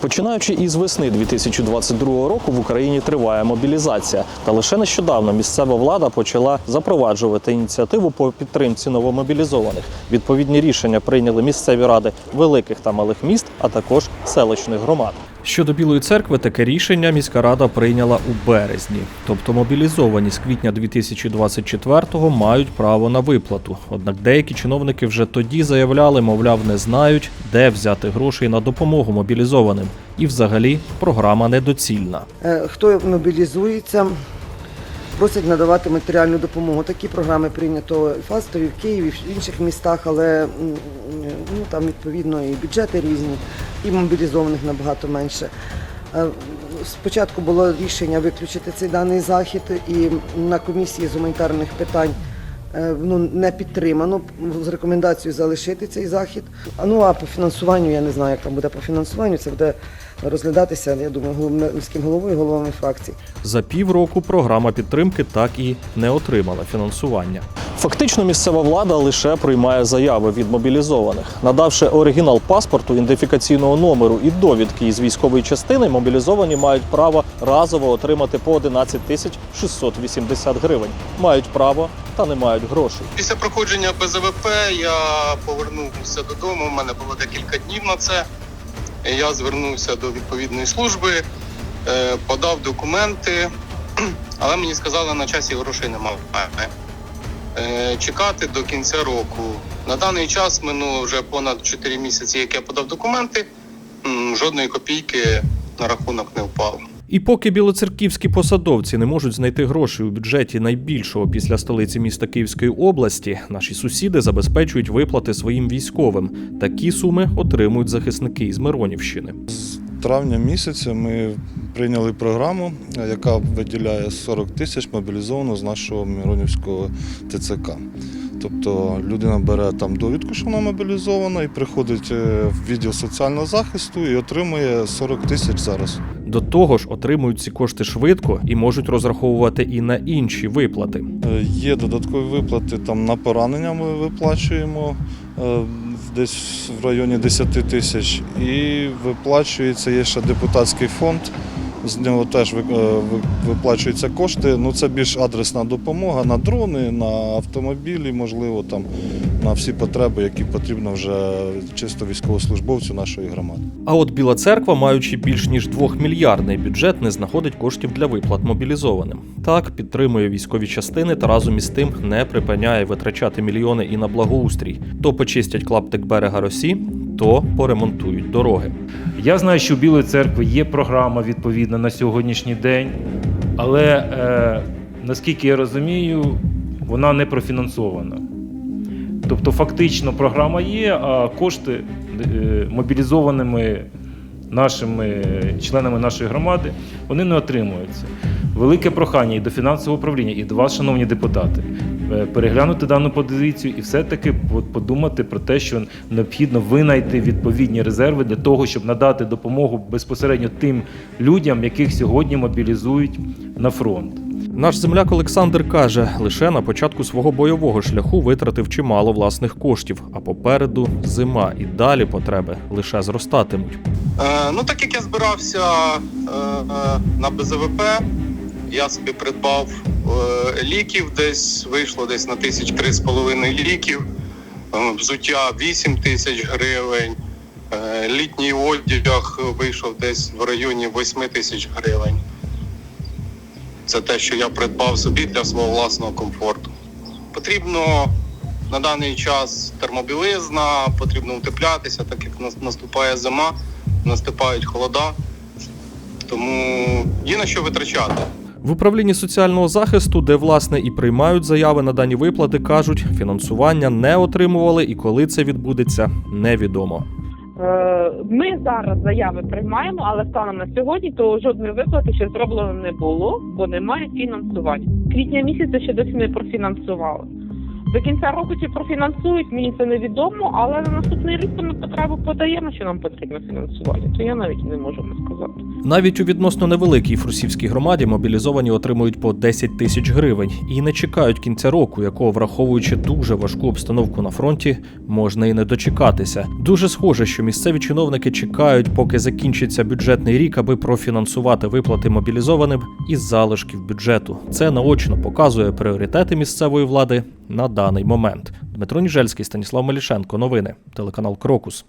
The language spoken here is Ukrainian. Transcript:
Починаючи із весни 2022 року в Україні триває мобілізація. Та лише нещодавно місцева влада почала запроваджувати ініціативу по підтримці новомобілізованих. Відповідні рішення прийняли місцеві ради великих та малих міст, а також селищних громад. Щодо Білої церкви, таке рішення міська рада прийняла у березні. Тобто мобілізовані з квітня 2024-го мають право на виплату. Однак деякі чиновники вже тоді заявляли, мовляв, не знають, де взяти гроші на допомогу мобілізованим. І взагалі програма недоцільна. Е, Хто мобілізується, просять надавати матеріальну допомогу. Такі програми прийнято в Фастові, в Києві, в інших містах, але ну, там відповідно і бюджети різні, і мобілізованих набагато менше. Е, Спочатку було рішення виключити цей даний захід, і на комісії з гуманітарних питань е, ну, не підтримано з рекомендацією залишити цей захід. Ну а по фінансуванню я не знаю, як там буде по фінансуванню. Це буде розглядатися, я думаю, головним- міським головою, головами фракцій. За півроку програма підтримки так і не отримала фінансування. Фактично, місцева влада лише приймає заяви від мобілізованих, надавши оригінал паспорту, ідентифікаційного номеру і довідки із військової частини, мобілізовані мають право разово отримати по 11 тисяч 680 гривень. Мають право та не мають грошей. Після проходження БЗВП я повернувся додому. У мене було декілька днів на це. Я звернувся до відповідної служби, е, подав документи, але мені сказали, на часі грошей немає. Е, Чекати до кінця року. На даний час минуло вже понад 4 місяці, як я подав документи. Жодної копійки на рахунок не впало. І поки білоцерківські посадовці не можуть знайти грошей у бюджеті найбільшого після столиці міста Київської області, наші сусіди забезпечують виплати своїм військовим. Такі суми отримують захисники із Миронівщини. З травня місяця ми прийняли програму, яка виділяє 40 тисяч мобілізовано з нашого Миронівського ТЦК. Тобто людина бере там довідку, що вона мобілізована, і приходить е, в відділ соціального захисту і отримує 40 тисяч зараз. До того ж, отримують ці кошти швидко і можуть розраховувати і на інші виплати. Е, Є додаткові виплати там на поранення ми виплачуємо е, десь в районі 10 тисяч. І виплачується є ще депутатський фонд. З нього теж е, ви- виплачуються кошти. Ну це більш адресна допомога на дрони, на автомобілі, можливо, там на всі потреби, які потрібно вже чисто військовослужбовцю нашої громади. А от Біла церква, маючи більш ніж двохмільярдний бюджет, не знаходить коштів для виплат мобілізованим. Так підтримує військові частини та разом із тим не припиняє витрачати мільйони і на благоустрій. То почистять клаптик берега Росі, то поремонтують дороги. Я знаю, що у Білої церкви є програма відповідна на сьогоднішній день, але е, наскільки я розумію, вона не профінансована. Тобто, фактично, програма є, а кошти е, мобілізованими нашими членами нашої громади вони не отримуються. Велике прохання і до фінансового управління, і до вас, шановні депутати, переглянути дану позицію і все-таки подумати про те, що необхідно винайти відповідні резерви для того, щоб надати допомогу безпосередньо тим людям, яких сьогодні мобілізують на фронт. Наш земляк Олександр каже, лише на початку свого бойового шляху витратив чимало власних коштів, а попереду зима і далі потреби лише зростатимуть. Е, ну, так як я збирався е, е, на БЗВП, я собі придбав е, ліків, десь вийшло десь на тисяч три з половиною ліків, е, взуття 8 тисяч гривень, е, літній одяг вийшов десь в районі 8 тисяч гривень. Це те, що я придбав собі для свого власного комфорту. Потрібно на даний час термобілизна, потрібно утеплятися, так як наступає зима, наступають холода. Тому є на що витрачати. В управлінні соціального захисту, де власне і приймають заяви на дані виплати, кажуть, фінансування не отримували, і коли це відбудеться, невідомо. Е, Ми зараз заяви приймаємо, але станом на сьогодні то жодної виплати ще зроблено не було, бо немає фінансування. Квітня місяця ще досі не профінансували. До кінця року чи профінансують, мені це невідомо, але на наступний рік ми потребу подаємо, що нам потрібно фінансування. То я навіть не можу вам сказати. Навіть у відносно невеликій фрусівській громаді мобілізовані отримують по 10 тисяч гривень і не чекають кінця року, якого, враховуючи дуже важку обстановку на фронті, можна і не дочекатися. Дуже схоже, що місцеві чиновники чекають, поки закінчиться бюджетний рік, аби профінансувати виплати мобілізованим із залишків бюджету. Це наочно показує пріоритети місцевої влади на даний момент. Дмитро Ніжельський, Станіслав Мелішенко. Новини. Телеканал Крокус.